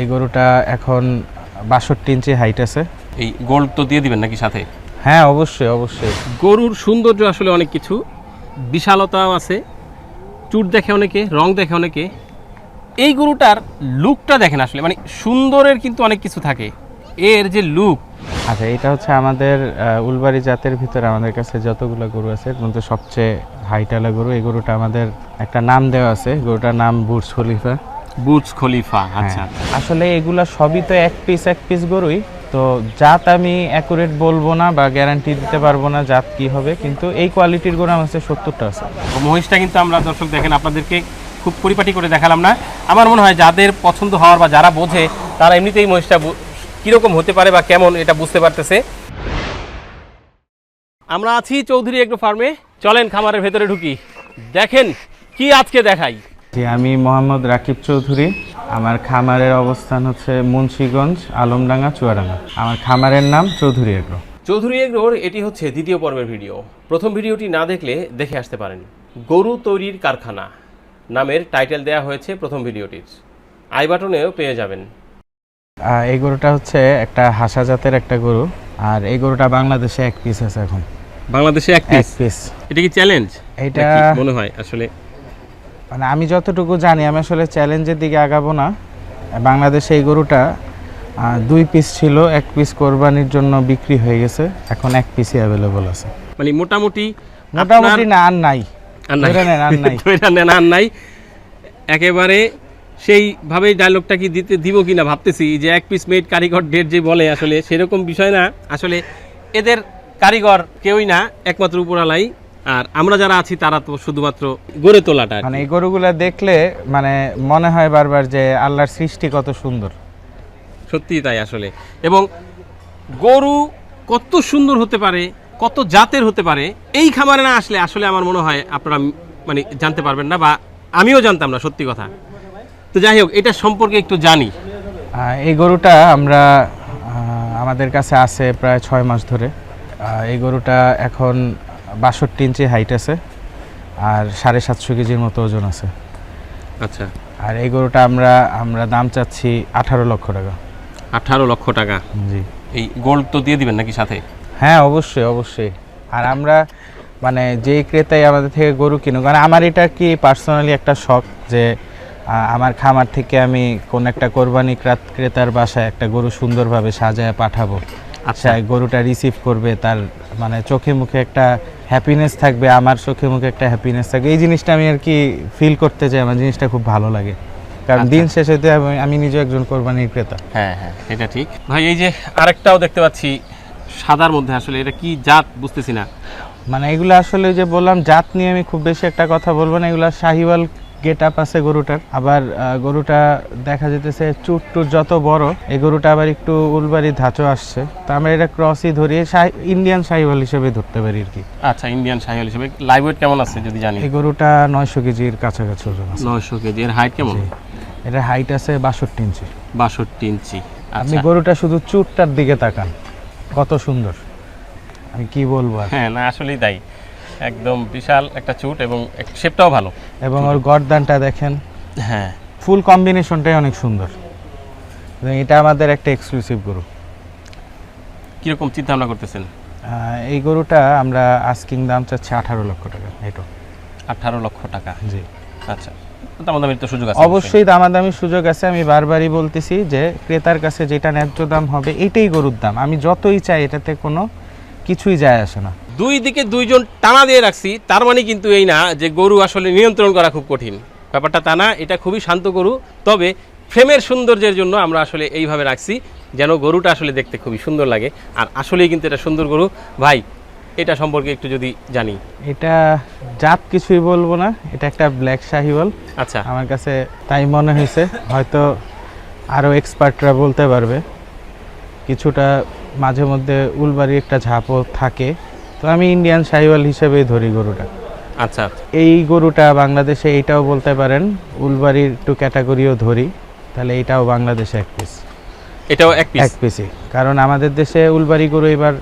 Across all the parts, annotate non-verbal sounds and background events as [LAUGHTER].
এই গরুটা এখন বাষট্টি ইঞ্চি হাইট আছে। এই গোল্ড তো দিয়ে দিবেন নাকি সাথে? হ্যাঁ অবশ্যই অবশ্যই। গরুর সৌন্দর্য আসলে অনেক কিছু। বিশালতাও আছে চুট দেখে অনেকে রং দেখে অনেকে। এই গরুটার লুকটা দেখেন আসলে মানে সুন্দরের কিন্তু অনেক কিছু থাকে। এর যে লুক আচ্ছা এটা হচ্ছে আমাদের উলবাড়ি জাতের ভিতরে আমাদের কাছে যতগুলো গরু আছে এর মধ্যে সবচেয়ে হাইটালা গরু। এই গরুটা আমাদের একটা নাম দেওয়া আছে গরুটার নাম বুর্জ খলিফা। বুটস খলিফা আচ্ছা। হ্যাঁ। আসলে এগুলা সবই তো এক পিস এক পিস গরুই। তো জাত আমি অ্যাকুরেট বলব না বা গ্যারান্টি দিতে পারব না জাত কি হবে কিন্তু এই কোয়ালিটির গরু আমার কাছে সত্তরটা আছে। মহিষটা কিন্তু আমরা দর্শক দেখেন আপনাদেরকে খুব পরিপাটি করে দেখালাম না। আমার মনে হয় যাদের পছন্দ হওয়ার বা যারা বোঝে তারা এমনিতেই মহিষটা কীরকম হতে পারে বা কেমন এটা বুঝতে পারতেছে। আমরা আছি চৌধুরী এগ্রো ফার্মে চলেন খামারের ভেতরে ঢুকি। দেখেন কি আজকে দেখাই। জি আমি মোহাম্মদ রাকিব চৌধুরী। আমার খামারের অবস্থান হচ্ছে মুন্সিগঞ্জ আলমডাঙ্গা চুয়াডাঙ্গা। আমার খামারের নাম চৌধুরী এগ্রো। চৌধুরী এগ্রোর এটি হচ্ছে দ্বিতীয় পর্বের ভিডিও। প্রথম ভিডিওটি না দেখলে দেখে আসতে পারেন। গরু তৈরির কারখানা নামের টাইটেল দেয়া হয়েছে প্রথম ভিডিওটির। আই বাটনেও পেয়ে যাবেন। এই গরুটা হচ্ছে একটা হাসা জাতের একটা গরু। আর এই গরুটা বাংলাদেশে এক পিস আছে এখন। বাংলাদেশে এক এক পিস এটা কি চ্যালেঞ্জ এটা মনে হয় আসলে মানে আমি যতটুকু জানি আমি আসলে চ্যালেঞ্জের দিকে আগাবো না। বাংলাদেশে এই গরুটা দুই পিস ছিল এক পিস কোরবানির জন্য বিক্রি হয়ে গেছে। এখন এক পিসই অ্যাভেলেবল আছে। মানে মোটামুটি মোটামুটি না আর নাই। আর নাই। [LAUGHS] আর নাই। একেবারে সেইভাবেই ডায়লগটা কি দিতে দিব কিনা ভাবতেছি যে এক পিস মেড কারিগর ডেট যে বলে আসলে সেরকম বিষয় না। আসলে এদের কারিগর কেউই না একমাত্র উপরালাই। আর আমরা যারা আছি তারা তো শুধুমাত্র গড়ে তোলাটা মানে এই গরুগুলা দেখলে মানে মনে হয় বারবার যে আল্লাহর সৃষ্টি কত সুন্দর। সত্যিই তাই আসলে। এবং গরু কত সুন্দর হতে পারে কত জাতের হতে পারে এই খামারে না আসলে আসলে আমার মনে হয় আপনারা মানে জানতে পারবেন না বা আমিও জানতাম না সত্যি কথা। তো যাই হোক এটা সম্পর্কে একটু জানি। এই গরুটা আমরা আমাদের কাছে আছে প্রায় ছয় মাস ধরে। এই গরুটা এখন বাষট্টি ইঞ্চি হাইট আছে আর সাড়ে সাতশো কেজির মতো ওজন আছে। আচ্ছা। আর এই গরুটা আমরা আমরা দাম চাচ্ছি আঠারো লক্ষ টাকা। আঠারো লক্ষ টাকা? জি। এই গোল্ড তো দিয়ে দিবেন নাকি সাথে? হ্যাঁ অবশ্যই অবশ্যই। আর আমরা মানে যেই ক্রেতাই আমাদের থেকে গরু কিনুক কারণ আমার এটা কি পার্সোনালি একটা শখ যে আমার খামার থেকে আমি কোন একটা কোরবানি ক্রেতার বাসায় একটা গরু সুন্দরভাবে সাজায় পাঠাবো। আচ্ছা। গরুটা রিসিভ করবে তার মানে চোখে মুখে একটা হ্যাপিনেস থাকবে আমার চোখে মুখে একটা হ্যাপিনেস থাকবে। এই জিনিসটা আমি আর কি ফিল করতে চাই আমার জিনিসটা খুব ভালো লাগে। কারণ দিন শেষে তো আমি- নিজে একজন কোরবানির ক্রেতা। হ্যাঁ হ্যাঁ এটা ঠিক। ভাই এই যে আরেকটাও দেখতে পাচ্ছি সাদার মধ্যে আসলে এটা কি জাত বুঝতেছি না। মানে এগুলো আসলে ওই যে বললাম জাত নিয়ে আমি খুব বেশি একটা কথা বলব না এগুলো শাহিওয়াল গেট আপ আছে গরুটার। আবার গরুটা দেখা যেতেছে চুট টুট যত বড় এই গরুটা আবার একটু উলবাড়ি ধাঁচো আসছে। তো আমরা এটা ক্রসই ধরিয়ে ইন্ডিয়ান শাহিওয়াল হিসেবে ধরতে পারি আর কি। আচ্ছা ইন্ডিয়ান সাহিওয়াল হিসেবে। লাইভ ওয়েট কেমন আছে যদি জানি? এই গরুটা নয়শো কেজির কাছাকাছি ওজন আছে। নয়শো কেজি। এর হাইট কেমন? এটার হাইট আছে বাষট্টি ইঞ্চি। বাষট্টি ইঞ্চি। আপনি আচ্ছা। গরুটা শুধু চুটটার দিকে তাকান। কত সুন্দর। আমি কি বলব হ্যাঁ না আসলেই তাই। একদম বিশাল একটা চুট এবং শেপটাও ভালো। এবং ওর গরদানটা দেখেন। হ্যাঁ। ফুল কম্বিনেশনটাই অনেক সুন্দর। এবং এটা আমাদের একটা এক্সক্লুসিভ গরু। কীরকম চিন্তা ভাবনা করতেছেন? এই গরুটা আমরা আস্কিং দাম চাচ্ছি আঠারো লক্ষ টাকা এটা আঠারো লক্ষ টাকা। জি। আচ্ছা দামাদামির তো সুযোগ আছে অবশ্যই। দামাদামি সুযোগ আছে আমি বারবারই বলতেছি যে ক্রেতার কাছে যেটা ন্যায্য দাম হবে এটাই গরুর দাম। আমি যতই চাই এটাতে কোনো কিছুই যায় আসে না। দুই দিকে দুইজন টানা দিয়ে রাখছি তার মানে কিন্তু এই না যে গরু আসলে নিয়ন্ত্রণ করা খুব কঠিন। ব্যাপারটা তা না এটা খুবই শান্ত গরু। তবে ফ্রেমের সৌন্দর্যের জন্য আমরা আসলে এইভাবে রাখছি যেন গরুটা আসলে দেখতে খুবই সুন্দর লাগে। আর আসলেই কিন্তু এটা সুন্দর গরু। ভাই এটা সম্পর্কে একটু যদি জানি। এটা জাত কিছুই বলব না এটা একটা ব্ল্যাক শাহিওয়াল। আচ্ছা। আমার কাছে তাই মনে হয়েছে হয়তো আরও এক্সপার্টরা বলতে পারবে। কিছুটা মাঝে মধ্যে উলবাড়ি একটা ঝাঁপও থাকে। তো আমি ইন্ডিয়ান শাহিওয়াল হিসেবেই ধরি গরুটা। আচ্ছা। এই গরুটা বাংলাদেশে এইটাও বলতে পারেন উলবাড়ির টু ক্যাটাগরিও ধরি তাহলে এটাও বাংলাদেশে এক পিস এটাও এক পিস এক পিসই কারণ আমাদের দেশে উলবাড়ি গরু এবার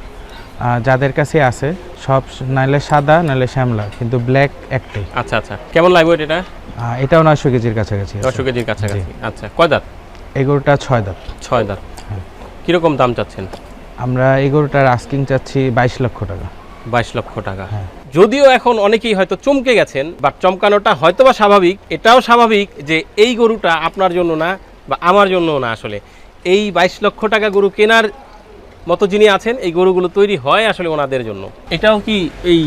যাদের কাছে আছে সব নাহলে সাদা নাহলে শ্যামলা কিন্তু ব্ল্যাক একটাই। আচ্ছা আচ্ছা। কেমন লাগবে এটা? এটাও নয়শো কেজির কাছাকাছি নয়শো কেজির কাছাকাছি। আচ্ছা কয় দাঁত? এই গরুটা ছয় দাঁত। ছয় দাঁত। কীরকম দাম চাচ্ছেন? আমরা এই গরুটার আস্কিং চাচ্ছি বাইশ লক্ষ টাকা। বাইশ লক্ষ টাকা। হ্যাঁ। যদিও এখন অনেকেই হয়তো চমকে গেছেন বা চমকানোটা হয়তো বা স্বাভাবিক। এটাও স্বাভাবিক যে এই গরুটা আপনার জন্য না বা আমার জন্য না আসলে। এই বাইশ লক্ষ টাকা গরু কেনার মতো যিনি আছেন এই গরুগুলো তৈরি হয় আসলে ওনাদের জন্য। এটাও কি এই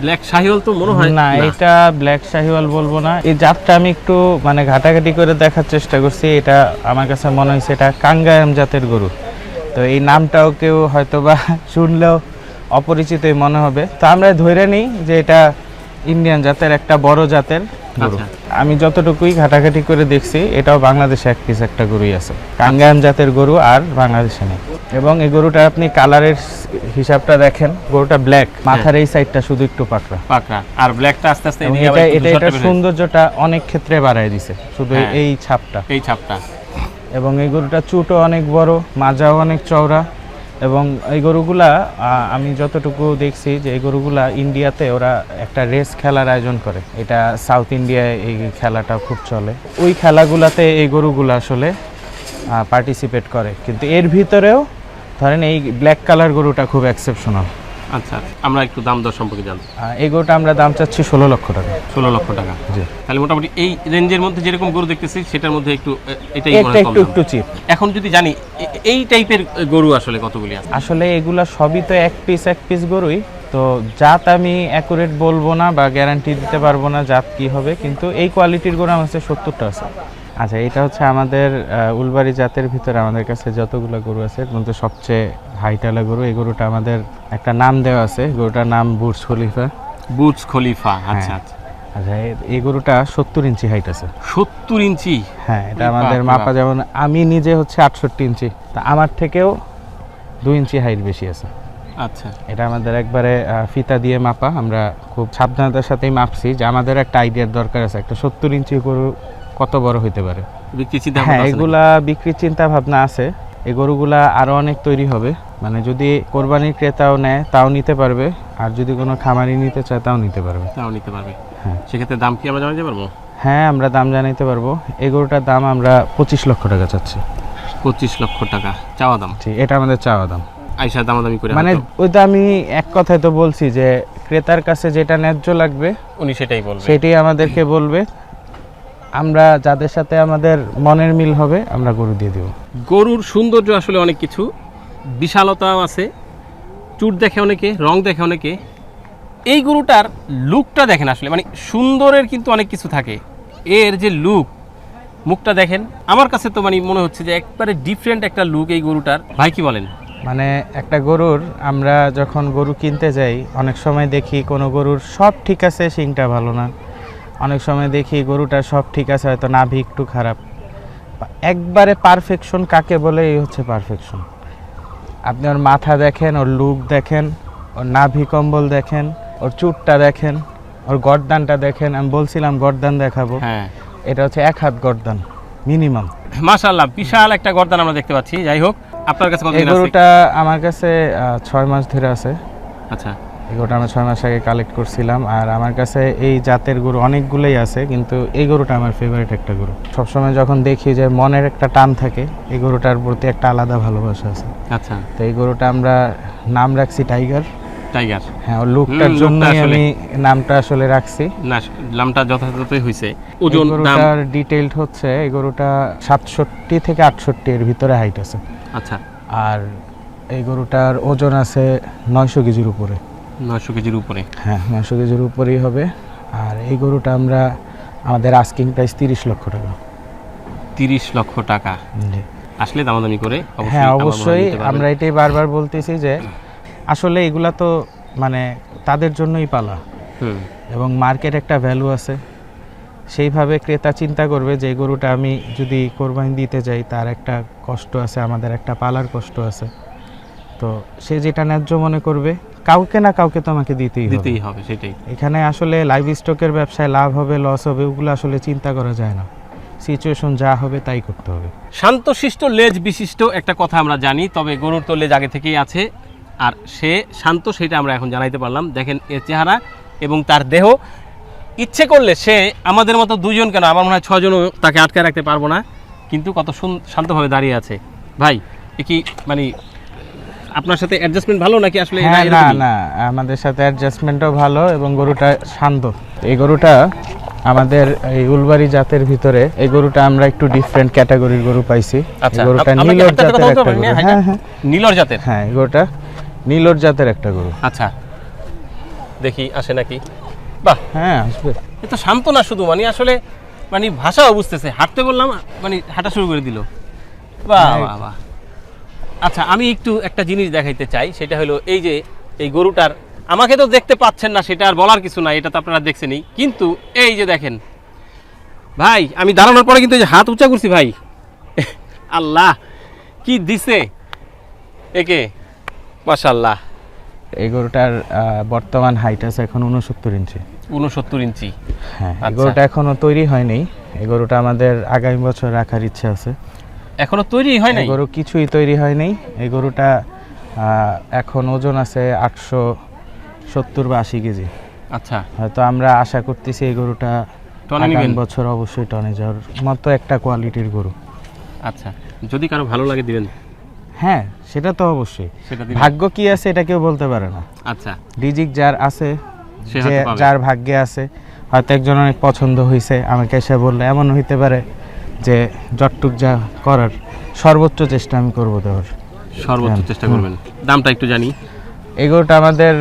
ব্ল্যাক শাহিওল তো মনে হয়? না এটা ব্ল্যাক শাহিওয়াল বলব না। এই জাতটা আমি একটু মানে ঘাটাঘাটি করে দেখার চেষ্টা করছি। এটা আমার কাছে মনে হয়েছে এটা কাঙ্গায়াম জাতের গরু। তো এই নামটাও কেউ হয়তোবা [LAUGHS] শুনলেও অপরিচিতই মনে হবে। তো আমরা ধরে নিই যে এটা ইন্ডিয়ান জাতের একটা বড় জাতের। গরু। আচ্ছা। আমি যতটুকুই ঘাটাঘাটি করে দেখছি এটাও বাংলাদেশে এক পিস একটা গরুই আছে। কাঙ্গায়াম জাতের গরু আর বাংলাদেশে নেই। এবং এই গরুটা আপনি কালারের হিসাবটা দেখেন গরুটা ব্ল্যাক মাথার এই সাইডটা শুধু একটু পাকড়া। পাকড়া। আর ব্ল্যাকটা আস্তে আস্তে এটা এটা হয়েছে। সৌন্দর্যটা অনেক ক্ষেত্রে বাড়ায় দিছে শুধু এই- হ্যাঁ। এই ছাপটা। এই ছাপটা। এবং এই গরুটা চুটও অনেক বড় মাজাও অনেক চওড়া। এবং এই গরুগুলা আমি যতটুকু দেখছি যে এই গরুগুলা ইন্ডিয়াতে ওরা একটা রেস খেলার আয়োজন করে। এটা সাউথ ইন্ডিয়ায় এই খেলাটা খুব চলে। ওই খেলাগুলাতে এই গরুগুলো আসলে পার্টিসিপেট করে। কিন্তু এর ভিতরেও ধরেন এই ব্ল্যাক কালার গরুটা খুব এক্সেপশনাল আচ্ছা আমরা একটু দাম দর সম্পর্কে জানব এই গরুটা আমরা দাম চাচ্ছি ষোলো লক্ষ টাকা। ষোলো লক্ষ টাকা। জি। তাহলে মোটামুটি এই রেঞ্জের মধ্যে যেরকম গরু দেখতেছি সেটার মধ্যে একটু এটাই মনে একটা একটু একটু চিপ এখন যদি জানি এই টাইপের গরু আসলে কতগুলি আছে? আসলে এগুলা সবই তো এক পিস এক পিস গরুই। তো জাত আমি অ্যাকুরেট বলব না বা গ্যারান্টি দিতে পারব না জাত কি হবে কিন্তু এই কোয়ালিটির গরু আমার কাছে সত্তরটা আছে। আচ্ছা এটা হচ্ছে আমাদের উলবাড়ি জাতের ভিতরে আমাদের কাছে যতগুলো গরু আছে এর মধ্যে সবচেয়ে হাইটালা গরু। এই গরুটা আমাদের একটা নাম দেওয়া আছে গরুটার নাম বুর্স খলিফা। বুটস খলিফা আচ্ছা হ্যাঁ। আচ্ছা আচ্ছা এই গরুটা সত্তর ইঞ্চি হাইট আছে। সত্তর ইঞ্চি? হ্যাঁ এটা আমাদের মাপা যেমন আমি নিজে হচ্ছে আটষট্টি ইঞ্চি। তা আমার থেকেও দুই ইঞ্চি হাইট বেশি আছে। আচ্ছা। এটা আমাদের একবারে ফিতা দিয়ে মাপা আমরা খুব সাবধানতার সাথেই মাপছি। যে আমাদের একটা আইডিয়ার দরকার আছে একটা সত্তর ইঞ্চি গরু কত বড় হইতে পারে? বিক্রি চিন্তা হ্যাঁ? এগুলা বিক্রির চিন্তা ভাবনা আছে। এই গরুগুলা আরও অনেক তৈরি হবে। মানে যদি কোরবানির ক্রেতাও নেয় তাও নিতে পারবে। আর যদি কোনো খামারি নিতে চায় তাও নিতে পারবে। তাও নিতে পারবে। হ্যাঁ। সেক্ষেত্রে দাম কি আমরা জানাতে পারব? হ্যাঁ আমরা দাম জানাইতে পারব। এই গরুটার দাম আমরা পঁচিশ লক্ষ টাকা চাচ্ছি। পঁচিশ লক্ষ টাকা। চাওয়া দাম? ঠিক এটা আমাদের চাওয়া দাম। আইসা দামাদামি করে মানে ওইটা আমি এক কথায় তো বলছি যে ক্রেতার কাছে যেটা ন্যায্য লাগবে উনি সেটাই বলবে। সেটাই আমাদেরকে বলবে। আমরা যাদের সাথে আমাদের মনের মিল হবে আমরা গরু দিয়ে দেবো। গরুর সৌন্দর্য আসলে অনেক কিছু। বিশালতাও আছে চুট দেখে অনেকে রং দেখে অনেকে। এই গরুটার লুকটা দেখেন আসলে মানে সুন্দরের কিন্তু অনেক কিছু থাকে। এর যে লুক মুখটা দেখেন। আমার কাছে তো মানে মনে হচ্ছে যে একবারে ডিফারেন্ট একটা লুক এই গরুটার। ভাই কি বলেন? মানে একটা গরুর আমরা যখন গরু কিনতে যাই অনেক সময় দেখি কোনো গরুর সব ঠিক আছে শিংটা ভালো না। অনেক সময় দেখি গরুটা সব ঠিক আছে হয়তো নাভি একটু খারাপ। একবারে পারফেকশন কাকে বলে এই হচ্ছে পারফেকশন আপনি ওর মাথা দেখেন ওর লুক দেখেন ওর নাভি কম্বল দেখেন ওর চুটটা দেখেন ওর গর্দানটা দেখেন আমি বলছিলাম গর্দান দেখাবো। হ্যাঁ। এটা হচ্ছে এক হাত গর্দান মিনিমাম মাশাল্লাহ বিশাল একটা গর্দান আমরা দেখতে পাচ্ছি। যাই হোক আপনার কাছে এই কতদিন আছে? গরুটা আমার কাছে ছয় মাস ধরে আছে। আচ্ছা। এই গরুটা আমি ছয় মাস আগে কালেক্ট করছিলাম। আর আমার কাছে এই জাতের গরু অনেকগুলোই আছে কিন্তু এই গরুটা আমার ফেভারিট একটা গরু। সবসময় যখন দেখি যে মনের একটা টান থাকে এই গরুটার প্রতি একটা আলাদা ভালোবাসা আছে। আচ্ছা। তো এই গরুটা আমরা নাম রাখছি টাইগার টাইগার হ্যাঁ ওর লুকটার হুম, জন্যই আমি নামটা আসলে রাখছি। না নামটা যথাযথই হয়েছে ওজন গরুটার ডিটেইলড হচ্ছে এই গরুটা সাতষট্টি থেকে আটষট্টি এর ভিতরে হাইট আছে। আচ্ছা। আর এই গরুটার ওজন আছে নয়শো কেজির উপরে। নয়শো কেজির উপরে। হ্যাঁ নয়শো কেজির উপরেই হবে। আর এই গরুটা আমরা আমাদের আস্কিং প্রাইস তিরিশ লক্ষ টাকা। তিরিশ লক্ষ টাকা। আসলে দামাদামি করে হ্যাঁ অবশ্যই আমরা এটাই বারবার বলতেছি যে আসলে এগুলা তো মানে তাদের জন্যই পালা। হুম। এবং মার্কেট একটা ভ্যালু আছে। সেইভাবে ক্রেতা চিন্তা করবে যে গরুটা আমি যদি কোরবানি দিতে যাই তার একটা কষ্ট আছে আমাদের একটা পালার কষ্ট আছে। তো সে যেটা ন্যায্য মনে করবে কাউকে না কাউকে তো আমাকে দিতেই হবে। দিতেই হবে সেটাই। এখানে আসলে লাইভ স্টকের ব্যবসায় লাভ হবে লস হবে ওগুলো আসলে চিন্তা করা যায় না। সিচুয়েশন যা হবে তাই করতে হবে। শান্তশিষ্ট লেজ বিশিষ্ট একটা কথা আমরা জানি তবে গরুর তো লেজ আগে থেকেই আছে। আর সে শান্ত সেটা আমরা এখন জানাইতে পারলাম। দেখেন এর চেহারা এবং তার দেহ। ইচ্ছে করলে সে আমাদের মতো দুজন কেন? আমার মনে হয় ছজনও তাকে আটকে রাখতে পারব না। কিন্তু কত শান্তভাবে দাঁড়িয়ে আছে। ভাই এ কি মানে আপনার সাথে অ্যাডজাস্টমেন্ট ভালো নাকি আসলে হ্যাঁ না না আমাদের সাথে অ্যাডজাস্টমেন্টও ভালো এবং গরুটা শান্ত। এই গরুটা আমাদের এই উলবাড়ি জাতের ভিতরে এই গরুটা আমরা একটু ডিফারেন্ট ক্যাটাগরির গরু পাইছি। আচ্ছা গরুটা নীলর জাতের একটা গরু। হ্যাঁ হ্যাঁ। নীলর জাতের। হ্যাঁ এই গরুটা নীলর জাতের একটা গরু। আচ্ছা। দেখি আসে নাকি? বাহ। হ্যাঁ আসবে। এ তো শান্ত না শুধু মানে আসলে মানে ভাষাও বুঝতেছে। হাঁটতে বললাম মানে হাঁটা শুরু করে দিল। বাহ হ্যাঁ, বাহ বাহ। আচ্ছা আমি একটু একটা জিনিস দেখাইতে চাই সেটা হলো এই যে এই গরুটার আমাকে তো দেখতে পাচ্ছেন না সেটা আর বলার কিছু না এটা তো আপনারা দেখছেনই। কিন্তু এই যে দেখেন ভাই আমি দাঁড়ানোর পরে কিন্তু এই যে হাত উঁচা করছি ভাই। [LAUGHS] আল্লাহ কি দিছে? একে মাশাল্লাহ এই গরুটার বর্তমান হাইট আছে এখন উনসত্তর ইঞ্চি। উনসত্তর ইঞ্চি। হ্যাঁ এই আচ্ছা। গরুটা এখনও তৈরি হয়নি। এই গরুটা আমাদের আগামী বছর রাখার ইচ্ছা আছে। এখনও তৈরি হয় নাই? গরু কিছুই তৈরি হয়নি এই গরুটা এখন ওজন আছে আটশো সত্তর বা আশি কেজি। আচ্ছা। হয়তো আমরা আশা করতেছি এই গরুটা টনে আগামী নিবেন? বছর অবশ্যই টনে যাওয়ার মতো একটা কোয়ালিটির গরু। আচ্ছা। যদি কারও ভালো লাগে দিবেন? হ্যাঁ সেটা তো অবশ্যই। ভাগ্য কি আছে এটা কেউ বলতে পারে না। আচ্ছা। রিজিক যার আছে। যার ভাগ্যে আছে হয়তো একজন অনেক পছন্দ হয়েছে আমাকে এসে বললে এমন হইতে পারে। যে যতটুক যা করার সর্বোচ্চ চেষ্টা আমি করব দেওয়ার সর্বোচ্চ হ্যাঁ, চেষ্টা করবেন। দামটা একটু জানি। এই গরুটা আমাদের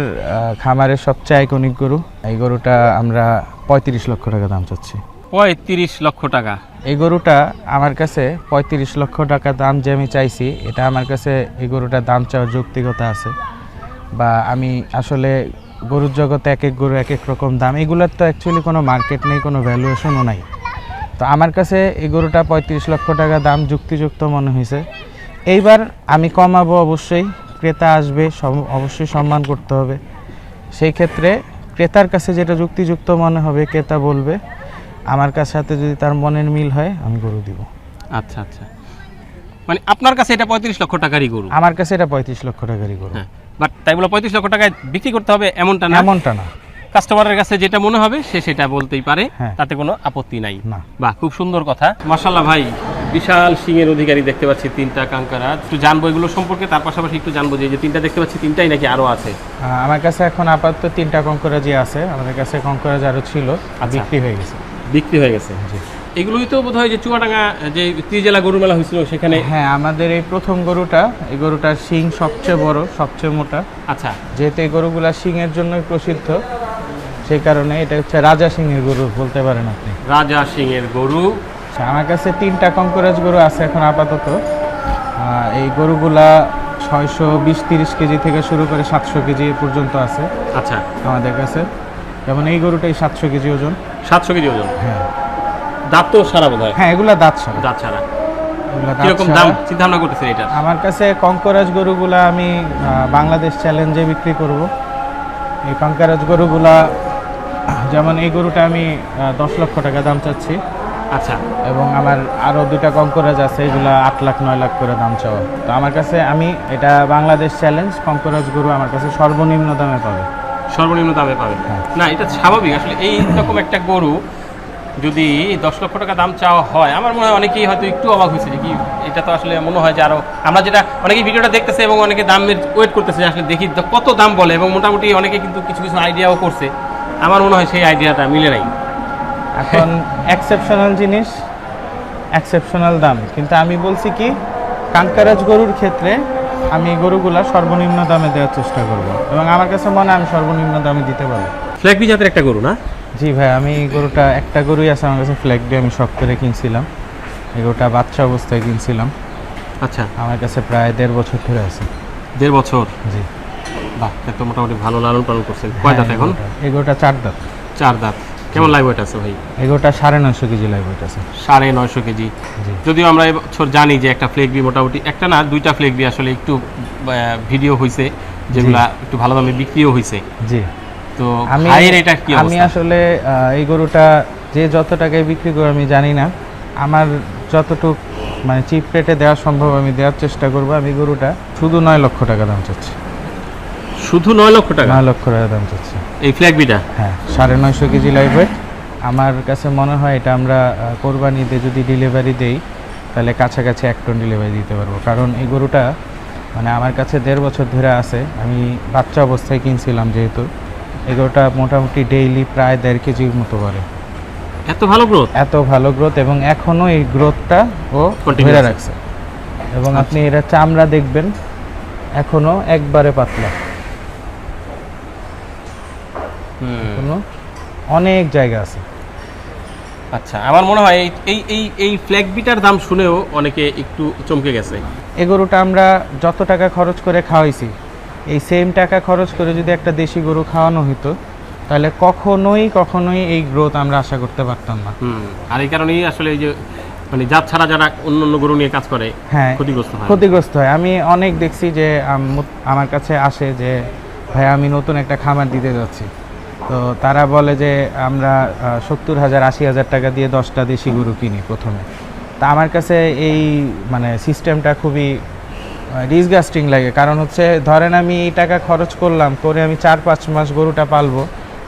খামারের সবচেয়ে আইকনিক গরু। এই গরুটা আমরা পঁয়ত্রিশ লক্ষ টাকা দাম চাচ্ছি। পঁয়ত্রিশ লক্ষ টাকা। এই গরুটা আমার কাছে পঁয়ত্রিশ লক্ষ টাকা দাম যে আমি চাইছি এটা আমার কাছে এই গরুটার দাম চাওয়ার যৌক্তিকতা আছে। বা আমি আসলে গরুর জগতে এক এক গরু এক এক রকম দাম এগুলোর তো অ্যাকচুয়ালি কোনো মার্কেট নেই কোনো ভ্যালুয়েশনও নাই। তো আমার কাছে এই গরুটা পঁয়ত্রিশ লক্ষ টাকা দাম যুক্তিযুক্ত মনে হয়েছে। এইবার আমি কমাবো অবশ্যই ক্রেতা আসবে অবশ্যই সম্মান করতে হবে। সেই ক্ষেত্রে ক্রেতার কাছে যেটা যুক্তিযুক্ত মনে হবে ক্রেতা বলবে আমার কাছে সাথে যদি তার মনের মিল হয় আমি গরু দিব। আচ্ছা আচ্ছা। মানে আপনার কাছে এটা পঁয়ত্রিশ লক্ষ টাকারই গরু? আমার কাছে এটা পঁয়ত্রিশ লক্ষ টাকারই গরু। হ্যাঁ বাট তাই বলে পঁয়ত্রিশ লক্ষ টাকায় বিক্রি করতে হবে এমনটা না? এমনটা না। কাস্টমারের কাছে যেটা মনে হবে সে সেটা বলতেই পারে। হ্যাঁ। তাতে কোনো আপত্তি নাই। বাহ খুব সুন্দর কথা। মাশাল্লাহ ভাই বিশাল সিংয়ের অধিকারী দেখতে পাচ্ছি তিনটা কাঙ্কারা। একটু জানব এগুলো সম্পর্কে তার পাশাপাশি একটু জানব যে তিনটা দেখতে পাচ্ছি তিনটাই নাকি আরও আছে? আমার কাছে এখন আপাতত তিনটা কঙ্করাজি আছে আমাদের কাছে কঙ্করাজ আরও ছিল আচ্ছা। বিক্রি হয়ে গেছে। বিক্রি হয়ে গেছে? এগুলোই তো বোধ হয় যে চুয়াডাঙ্গা যে ত্রিজেলা গরু মেলা হয়েছিল সেখানে হ্যাঁ আমাদের এই প্রথম গরুটা এই গরুটার শিং সবচেয়ে বড় সবচেয়ে মোটা। আচ্ছা। যেহেতু এই গরুগুলা শিংয়ের জন্যই প্রসিদ্ধ সেই কারণে এটা হচ্ছে রাজা সিংয়ের গরু বলতে পারেন আপনি। রাজা সিং এর গরু। আমার কাছে তিনটা কঙ্করাজ গরু আছে এখন আপাতত। এই গরুগুলা ছয়শো বিশ তিরিশ কেজি থেকে শুরু করে সাতশো কেজি পর্যন্ত আছে আচ্ছা। আমাদের কাছে। যেমন এই গরুটাই সাতশো কেজি ওজন। সাতশো কেজি ওজন? হ্যাঁ। দাঁত তো সারা বোধ হয় এগুলা দাঁত ছাড়া দাঁত দাঁত কীরকম দাম চিন্তা ভাবনা করতেছেন এটা? আমার কাছে কঙ্করাজ গরুগুলা আমি বাংলাদেশ চ্যালেঞ্জে বিক্রি করব। এই কঙ্করাজ গরুগুলা যেমন এই গরুটা আমি দশ লক্ষ টাকা দাম চাচ্ছি। আচ্ছা। এবং আমার আরও দুটা কঙ্করাজ আছে এগুলা আট লাখ নয় লাখ করে দাম চাওয়া। তো আমার কাছে আমি এটা বাংলাদেশ চ্যালেঞ্জ কঙ্করাজ গরু আমার কাছে সর্বনিম্ন দামে পাবে। সর্বনিম্ন দামে পাবে। হ্যাঁ। না এটা স্বাভাবিক। আসলে এই রকম একটা গরু যদি দশ লক্ষ টাকা দাম চাওয়া হয় আমার মনে হয় অনেকেই হয়তো একটু অবাক হয়েছে যে কি এটা তো আসলে মনে হয় যে আরও আমরা যেটা অনেকে ভিডিওটা দেখতেছে এবং অনেকে দামের ওয়েট করতেছে আসলে দেখি কত দাম বলে। এবং মোটামুটি অনেকে কিন্তু কিছু কিছু আইডিয়াও করছে। আমার মনে হয় সেই আইডিয়াটা মিলে নাই। এখন এক্সেপশনাল জিনিস এক্সেপশনাল দাম। কিন্তু আমি বলছি কি কাঙ্কারাজ গরুর ক্ষেত্রে আমি গরুগুলা সর্বনিম্ন দামে দেওয়ার চেষ্টা করব। এবং আমার কাছে মনে হয় আমি সর্বনিম্ন দামে দিতে পারব। ফ্ল্যাগবি জাতের একটা গরু না? জি ভাই আমি গরুটা একটা গরুই আছে আমার কাছে ফ্ল্যাগ দিয়ে আমি শখ করে কিনছিলাম। এই গরুটা বাচ্চা অবস্থায় কিনছিলাম। আচ্ছা। আমার কাছে প্রায় দেড় বছর ধরে আছে। দেড় বছর? জি। বাহ তা মোটামুটি ভালো লালন পালন করছেন। কয় দাঁত হ্যাঁ, এখন? এই গরুটা চার দাঁত। চার দাঁত। কেমন লাইভ ওয়েট আছে ভাই? এই গরুটা সাড়ে নয়শো কেজি লাগবে আছে। সাড়ে নয়শো কেজি। যদিও আমরা এবছর জানি যে একটা ফ্লেক বি মোটামুটি একটা না দুইটা ফ্লেকবি আসলে একটু ভিডিও হয়েছে যেগুলা একটু ভালো দামে বিক্রিও হয়েছে জি। তো আমি এটা কি আমি আসলে এই গরুটা যে যত টাকায় বিক্রি করে আমি জানি না। আমার যতটুক মানে চিপ রেটে দেওয়া সম্ভব আমি দেওয়ার চেষ্টা করব। আমি গরুটা শুধু নয় লক্ষ টাকা দাম চাচ্ছি। শুধু নয় লক্ষ টাকা? নয় লক্ষ টাকা দাম চাচ্ছে। এই ফ্ল্যাগ বিটা হ্যাঁ সাড়ে নয়শো কেজি লাইভ ওয়েট আমার কাছে মনে হয় এটা আমরা কোরবানিতে যদি ডেলিভারি দেই তাহলে কাছাকাছি এক টন ডেলিভারি দিতে পারব। কারণ এই গরুটা মানে আমার কাছে দেড় বছর ধরে আছে। আমি বাচ্চা অবস্থায় কিনছিলাম যেহেতু। এই গরুটা মোটামুটি ডেইলি প্রায় দেড় কেজির মতো করে। এত ভালো গ্রোথ এত ভালো গ্রোথ এবং এখনও এই গ্রোথটা ও ধরে রাখছে। এবং আপনি এটা চামড়া দেখবেন এখনও একবারে পাতলা। অনেক জায়গা আছে। আচ্ছা আমার মনে হয় এই- এই এই ফ্ল্যাগ বিটার দাম শুনেও অনেকে একটু চমকে গেছে। এই গরুটা আমরা যত টাকা খরচ করে খাওয়াইছি এই সেম টাকা খরচ করে যদি একটা দেশি গরু খাওয়ানো হতো তাহলে কখনোই কখনোই এই গ্রোথ আমরা আশা করতে পারতাম না। আর এই কারণেই আসলে এই যে মানে জাত ছাড়া যারা অন্য অন্য গরু নিয়ে কাজ করে হ্যাঁ ক্ষতিগ্রস্ত হয়। ক্ষতিগ্রস্ত হয়। আমি অনেক দেখছি যে আমার কাছে আসে যে ভাই আমি নতুন একটা খামার দিতে যাচ্ছি। তো তারা বলে যে আমরা সত্তর হাজার, আশি হাজার টাকা দিয়ে দশটা দেশি গরু কিনি প্রথমে। তা আমার কাছে এই মানে সিস্টেমটা খুবই ডিসগাস্টিং লাগে। কারণ হচ্ছে, ধরেন আমি এই টাকা খরচ করলাম, করে আমি চার পাঁচ মাস গরুটা পালবো,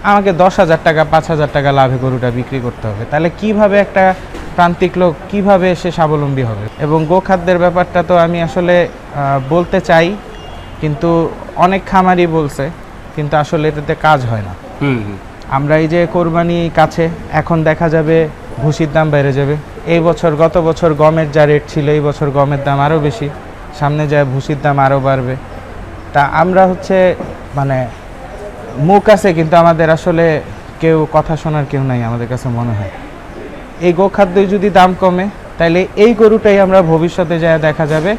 আমাকে দশ হাজার টাকা, পাঁচ হাজার টাকা লাভে গরুটা বিক্রি করতে হবে। তাহলে কীভাবে একটা প্রান্তিক লোক, কীভাবে সে স্বাবলম্বী হবে? এবং গোখাদ্যের ব্যাপারটা তো আমি আসলে বলতে চাই, কিন্তু অনেক খামারই বলছে, কিন্তু আসলে এটাতে কাজ হয় না। আমরা এই যে কোরবানি কাছে এখন দেখা যাবে ভুসির দাম বেড়ে যাবে। এই বছর গত বছর গমের যা রেট ছিল এই বছর গমের দাম আরও বেশি। সামনে যায় ভুসির দাম আরও বাড়বে। তা আমরা হচ্ছে মানে মুখ আছে কিন্তু আমাদের আসলে কেউ কথা শোনার কেউ নাই আমাদের কাছে মনে হয়। এই গোখাদ্যই যদি দাম কমে তাহলে এই গরুটাই আমরা ভবিষ্যতে যা দেখা যাবে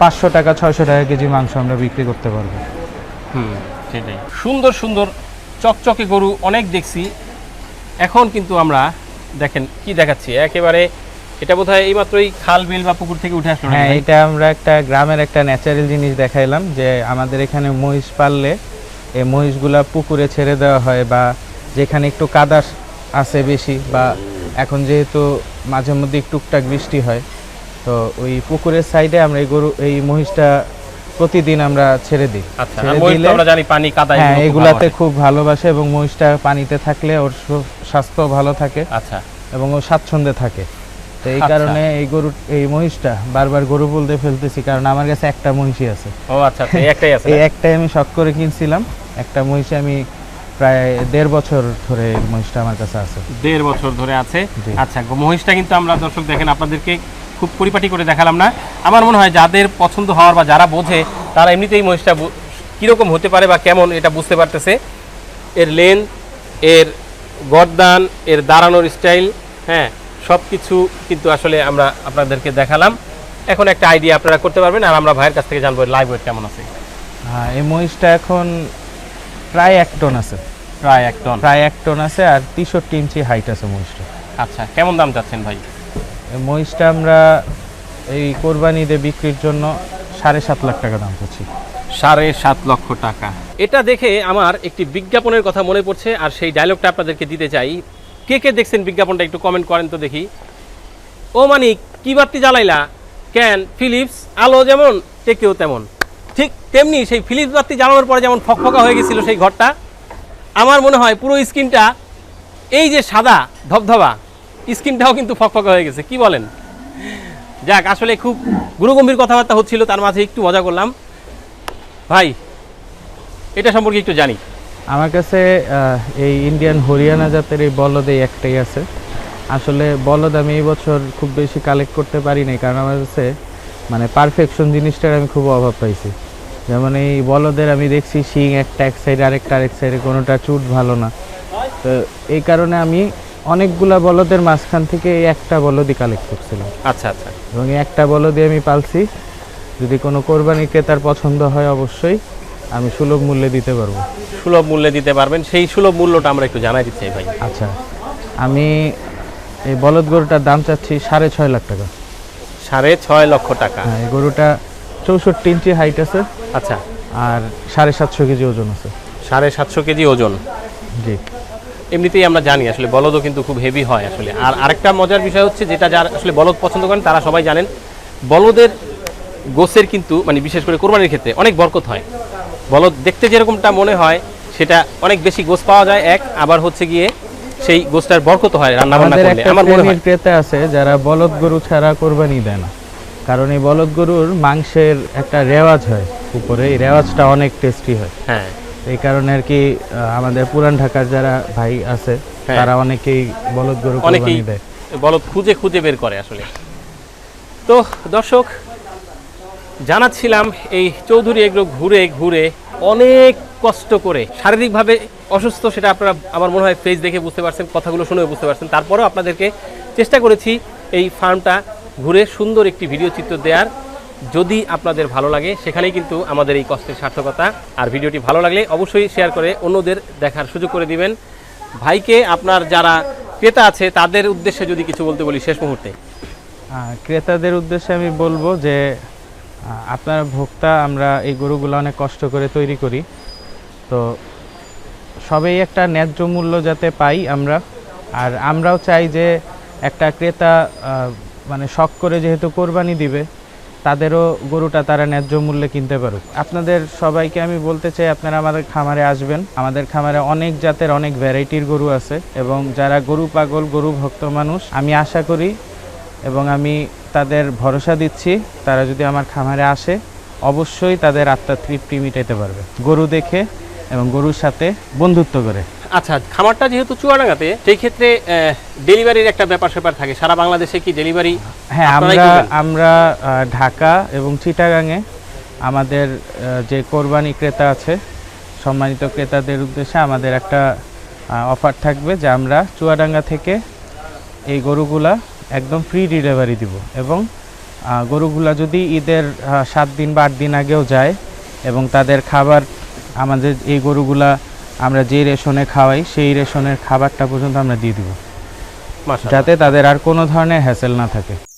পাঁচশো টাকা ছয়শো টাকা কেজি মাংস আমরা বিক্রি করতে পারব। হুম সেটাই। সুন্দর সুন্দর চকচকে গরু অনেক দেখছি। এখন কিন্তু আমরা দেখেন কি দেখাচ্ছি। একেবারে এটা বোধ হয় এইমাত্রই খাল বিল বা পুকুর থেকে উঠে আসলো হ্যাঁ এটা আমরা একটা গ্রামের একটা ন্যাচারাল জিনিস দেখাইলাম যে আমাদের এখানে মহিষ পাললে এই মহিষগুলা পুকুরে ছেড়ে দেওয়া হয় বা যেখানে একটু কাদা আছে বেশি বা এখন যেহেতু মাঝে মধ্যে টুকটাক বৃষ্টি হয় তো ওই পুকুরের সাইডে আমরা এই গরু এই মহিষটা প্রতিদিন আমরা ছেড়ে দিই। আচ্ছা আমরা জানি পানি হ্যাঁ এগুলাতে খুব ভালোবাসে এবং মহিষটা পানিতে থাকলে ওর স্বাস্থ্য ভালো থাকে আচ্ছা। এবং ও স্বাচ্ছন্দ্যে থাকে। তো এই আচ্ছা। কারণে এই গরু এই মহিষটা বারবার গরু বলতে ফেলতেছি কারণ আমার কাছে একটা মহিষই আছে। ও আচ্ছা আচ্ছা একটাই আছে এই একটাই আমি শখ করে কিনছিলাম। একটা মহিষে আমি প্রায় দেড় বছর ধরে মহিষটা আমার কাছে আছে। দেড় বছর ধরে আছে। আচ্ছা মহিষটা কিন্তু আমরা দর্শক দেখেন আপনাদেরকে খুব পরিপাটি করে দেখালাম না। আমার মনে হয় যাদের পছন্দ হওয়ার বা যারা বোঝে তারা এমনিতেই মহিষটা কীরকম হতে পারে বা কেমন এটা বুঝতে পারতেছে। এর লেন এর গরদান এর দাঁড়ানোর স্টাইল হ্যাঁ সব কিছু কিন্তু আসলে আমরা আপনাদেরকে দেখালাম। এখন একটা আইডিয়া আপনারা করতে পারবেন আর আমরা ভাইয়ের কাছ থেকে জানব লাইভ ওয়েট কেমন আছে। হ্যাঁ এই মহিষটা এখন প্রায় এক টন আছে। প্রায় এক টন। প্রায় এক টন আছে আর তেষট্টি ইঞ্চি হাইট আছে মহিষটা। আচ্ছা কেমন দাম চাচ্ছেন ভাই? মহিষটা আমরা এই কোরবানিতে বিক্রির জন্য সাড়ে সাত লাখ টাকা দাম করছি। সাড়ে সাত লক্ষ টাকা। এটা দেখে আমার একটি বিজ্ঞাপনের কথা মনে পড়ছে, আর সেই ডায়লগটা আপনাদেরকে দিতে চাই। কে কে দেখছেন বিজ্ঞাপনটা একটু কমেন্ট করেন তো দেখি। ও মানিক, কি বাতি জ্বালাইলা? ক্যান ফিলিপস, আলো যেমন টেকেও তেমন। ঠিক তেমনি সেই ফিলিপস বাতি জ্বালানোর পরে যেমন ফকফকা হয়ে গেছিল সেই ঘরটা, আমার মনে হয় পুরো স্কিনটা এই যে সাদা, ধবধবা। স্কিনটাও কিন্তু ফকফকা হয়ে গেছে, কি বলেন? যাক, আসলে খুব গুরুগম্ভীর কথাবার্তা হচ্ছিল, তার মাঝে একটু মজা করলাম। ভাই, এটা সম্পর্কে একটু জানি। আমার কাছে এই ইন্ডিয়ান হরিয়ানা জাতের এই বলদ এই একটাই আছে। আসলে বলদ আমি এই বছর খুব বেশি কালেক্ট করতে পারি নাই, কারণ আমার কাছে মানে পারফেকশন জিনিসটার আমি খুব অভাব পাইছি। যেমন এই বলদের আমি দেখছি, শিং একটা এক সাইডে আরেকটা আরেক সাইডে কোনোটা চুট ভালো না। তো এই কারণে আমি অনেকগুলা বলদের মাঝখান থেকে এই একটা বলদই কালেক্ট করছিলাম। আচ্ছা আচ্ছা। এবং এই একটা বলদই আমি পালছি। যদি কোনো কোরবানি ক্রেতার পছন্দ হয় অবশ্যই আমি সুলভ মূল্যে দিতে পারব। সুলভ মূল্যে দিতে পারবেন। সেই সুলভ মূল্যটা আমরা একটু জানাই দিচ্ছি ভাই। আচ্ছা। আমি এই বলদ গরুটার দাম চাচ্ছি সাড়ে ছয় লাখ টাকা। সাড়ে ছয় লক্ষ টাকা। হ্যাঁ এই গরুটা চৌষট্টি ইঞ্চি হাইট আছে। আচ্ছা। আর সাড়ে সাতশো কেজি ওজন আছে। সাড়ে সাতশো কেজি ওজন। জি। এমনিতেই আমরা জানি আসলে বলদও কিন্তু খুব হেভি হয় আসলে। আর আরেকটা মজার বিষয় হচ্ছে যেটা যার আসলে বলদ পছন্দ করেন তারা সবাই জানেন বলদের গোসের কিন্তু মানে বিশেষ করে কোরবানির ক্ষেত্রে অনেক বরকত হয়। বলদ দেখতে যেরকমটা মনে হয় সেটা অনেক বেশি গোস পাওয়া যায় এক। আবার হচ্ছে গিয়ে সেই গোস্তার বরকত হয় রান্না বান্না করলে। আমার মনে হয়। ক্রেতা আছে যারা বলদ গরু ছাড়া কোরবানি দেয় না। কারণ এই বলদ গরুর মাংসের একটা রেওয়াজ হয় উপরে এই রেওয়াজটা অনেক টেস্টি হয়। হ্যাঁ। এই কারণে আর কি আমাদের পুরান ঢাকার যারা ভাই আছে হ্যাঁ। তারা অনেকেই বলদ গরু অনেকেই দেয়। বলদ খুঁজে খুঁজে বের করে আসলে। তো দর্শক জানাচ্ছিলাম এই চৌধুরী এগুলো ঘুরে ঘুরে অনেক কষ্ট করে শারীরিকভাবে অসুস্থ সেটা আপনারা আমার মনে হয় ফেস দেখে বুঝতে পারছেন কথাগুলো শুনে বুঝতে পারছেন। তারপরেও আপনাদেরকে চেষ্টা করেছি এই ফার্মটা ঘুরে সুন্দর একটি ভিডিও চিত্র দেওয়ার যদি আপনাদের ভালো লাগে, সেখানেই কিন্তু আমাদের এই কষ্টের সার্থকতা। আর ভিডিওটি ভালো লাগলে অবশ্যই শেয়ার করে অন্যদের দেখার সুযোগ করে দিবেন। ভাইকে আপনার যারা ক্রেতা আছে, তাদের উদ্দেশ্যে যদি কিছু বলতে বলি শেষ মুহূর্তে। ক্রেতাদের উদ্দেশ্যে আমি বলব যে আপনার ভোক্তা, আমরা এই গরুগুলো অনেক কষ্ট করে তৈরি করি। তো সবাই একটা ন্যায্য মূল্য যাতে পাই আমরা। আর আমরাও চাই যে একটা ক্রেতা মানে শখ করে যেহেতু কোরবানি দিবে তাদেরও গরুটা তারা ন্যায্য মূল্যে কিনতে পারুক। আপনাদের সবাইকে আমি বলতে চাই, আপনারা আমাদের খামারে আসবেন। আমাদের খামারে অনেক জাতের অনেক ভ্যারাইটির গরু আছে এবং যারা গরু পাগল, গরু ভক্ত মানুষ, আমি আশা করি এবং আমি তাদের ভরসা দিচ্ছি, তারা যদি আমার খামারে আসে, অবশ্যই তাদের আত্মার তৃপ্তি মিটাইতে পারবে। গরু দেখে এবং গরুর সাথে বন্ধুত্ব করে। আচ্ছা খামারটা যেহেতু চুয়াডাঙ্গাতে সেই ক্ষেত্রে ডেলিভারির একটা ব্যাপার স্যাপার থাকে। সারা বাংলাদেশে কি ডেলিভারি হ্যাঁ আমরা আমরা ঢাকা এবং চিটাগাংয়ে আমাদের যে কোরবানি ক্রেতা আছে সম্মানিত ক্রেতাদের উদ্দেশ্যে আমাদের একটা অফার থাকবে যে আমরা চুয়াডাঙ্গা থেকে এই গরুগুলা একদম ফ্রি ডেলিভারি দিব এবং গরুগুলা যদি ঈদের সাত দিন বা আট দিন আগেও যায় এবং তাদের খাবার আমাদের এই গরুগুলা আমরা যে রেশনে খাওয়াই সেই রেশনের খাবারটা পর্যন্ত আমরা দিয়ে দিব। যাতে তাদের আর কোনো ধরনের হ্যাসেল না থাকে।